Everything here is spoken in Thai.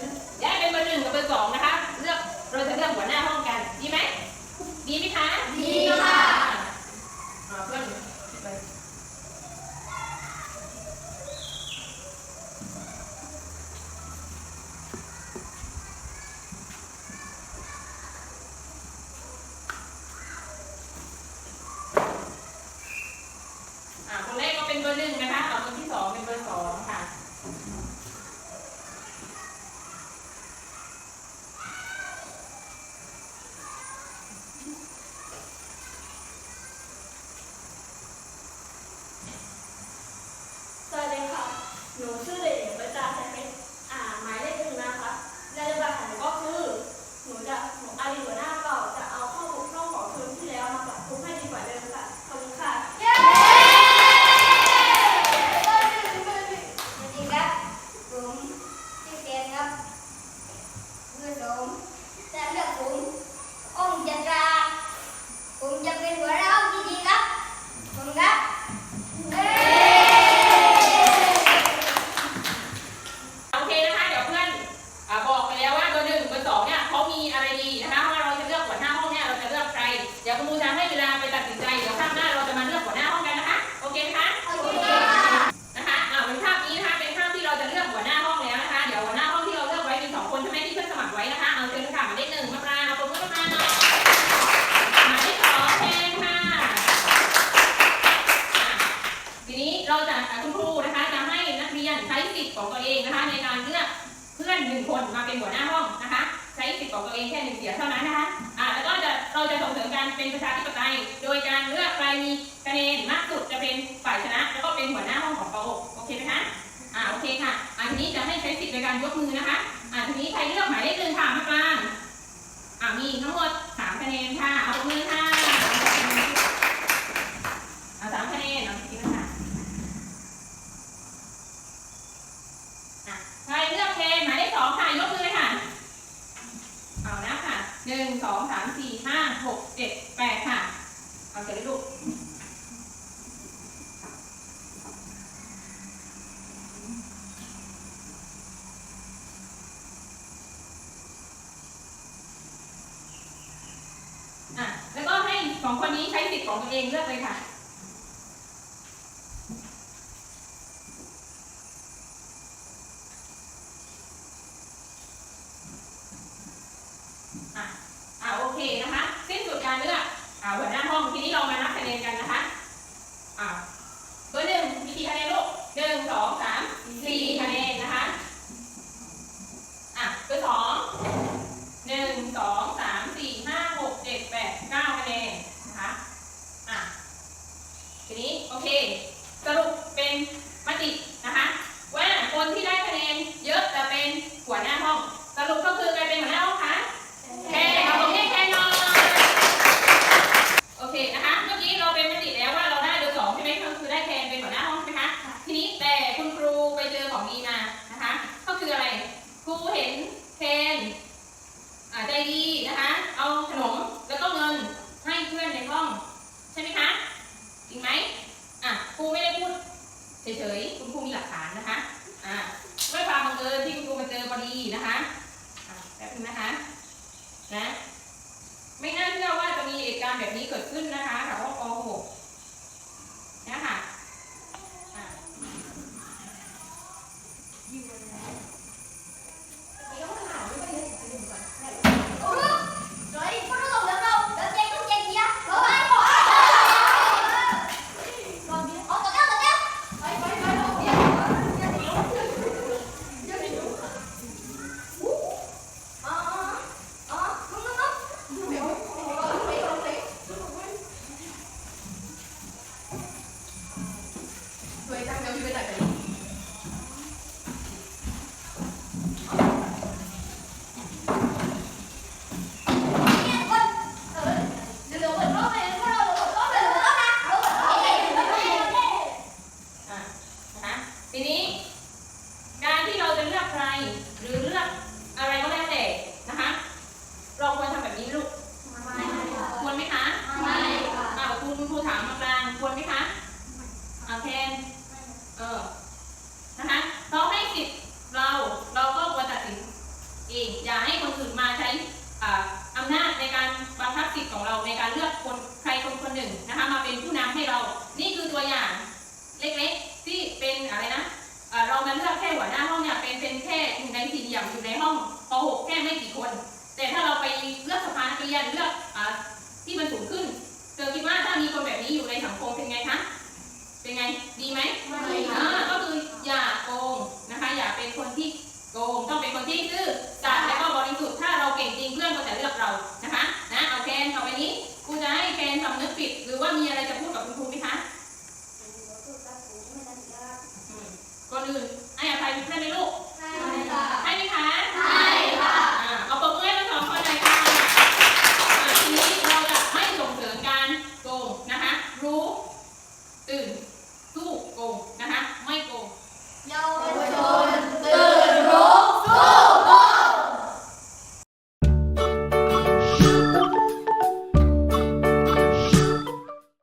อ่านเป็นชื่อย้ายเป็นเบอร์หนึ่งกับเบอร์สองนะคะ เลือกเราจะเลือกหัวหน้าห้องกัน ดีไหม ดีไหมคะ ดีค่ะอ่าเพื่อนไปอ่าคนแรกก็เป็นเบอร์หนึ่งนะคะเอาคนที่สองเป็นเบอร์สองค่ะ สวัสดี ค่ะ หนูชื่อเด็กหญิงประจาชัยเพชรอ่าหมายเลขหนึ่งนะคะนโยบายของหนูก็คือ หนูจะหนูอารีหัวหน้าเก่าจะเอาข้อบกพร่องของเทอมที่แล้วมาปรับปรุงให้ดีกว่าเดิมค่ะ ขอบคุณค่ะ เย้ สวัสดีครับผมชื่อเจนครับเมื่อผมจะเลือกผมองค์จันทราผมจะเป็นหัวเราะที่ดีครับผมครับเอ้ โอเคนะคะ เดี๋ยวเพื่อนอ่าบอกไปแล้วว่าเบอร์หนึ่งเบอร์สองเนี่ยเขามีอะไรดีนะคะว่าเราจะเลือกหัวหน้าห้องเนี่ยเราจะเลือกใคร เดี๋ ยวคุณครูจะให้เวลาไปตัดสินใจเดี๋ยวข้างหน้าเราจะมาเลือกหัวหน้าห้องกันนะคะ โอเคไหมคะโอเคค่ะนะคะอ่าเป็นภาพนี้นะคะเป็นภาพที่เราจะเลือกหัวหน้าห้องแล้วนะคะ เดี๋ยวหัวหน้าห้องที่เราเลือกไว้มีสองคนใช่ไหมที่เพื่อนสมัครไว้นะคะเอาเชิญค่ะหมายเลขหนึ่งมาปรางเอาตัวเพื่อนมาหน่อยหมายเลขสองแทนค่ะอะทีนี้เราจะอะคุณครูนะคะจะให้นักเรียนใช้สิทธิ์ของตัวเองนะคะ ในการเลือกเพื่อนหนึ่งคนมาเป็นหัวหน้าห้องนะคะ ใช้สิทธิ์ของตัวเองแค่หนึ่งเสียงเท่านั้นนะคะ เราจะส่งเสริมการเป็นประชาธิปไตย โดยการเลือกใครมีคะแนนมากสุดจะเป็นฝ่ายชนะ แล้วก็เป็นหัวหน้าห้องของป .6 โอเคไหมคะอ่าโอเคค่ะอ่าทีนี้จะให้ใช้สิทธิ์ในการยกมือนะคะ อ่าทีนี้ใครเลือกหมายเลขหนึ่งค่ะมะปรางอ่ามีทั้งหมดสามคะแนนค่ะ เอามือค่ะอ่าสามคะแนนเอาจริงๆค่ะใครเลือกแทหมายเลขสองค่ะยกมือเลยค่ะ เอานะค่ะหนึ่งสองสามสี่ห้าหกเจ็ดแปดค่ะ เอาเสร็จเลยลูก อะ แล้วก็ให้สอง คนนี้ใช้สิทธิ์ของตัวเองเลือกเลยค่ะอะ เอิญที่คุณครูมาเจอพอดีนะคะแป๊บนึงนะคะนะไม่น่าเชื่อว่าจะมีเหตุการณ์แบบนี้เกิดขึ้นนะคะ ไม่กี่คน แต่ถ้าเราไปเลือกสภานักเรียนเลือกอที่มันสูงขึ้นเจอคิดว่าถ้ามีคนแบบนี้อยู่ในสังคมเป็นไงคะ เป็นไง ดีไหมไม่ค่ะก็คืออย่าโกงนะคะ อย่าเป็นคนที่โกง ต้องเป็นคนที่ซื่อสัตย์แล้วก็บริสุทธิ์ ถ้าเราเก่งจริงเพื่อนก็จะเลือกเรา นะคะ นะเอาแคนต่อไปนี้กูจะให้แคนทำนึกผิด หรือว่ามีอะไรจะพูดกับคุณครูไหมคะก่อนอื่นให้อภัยเพื่อนไหมลูก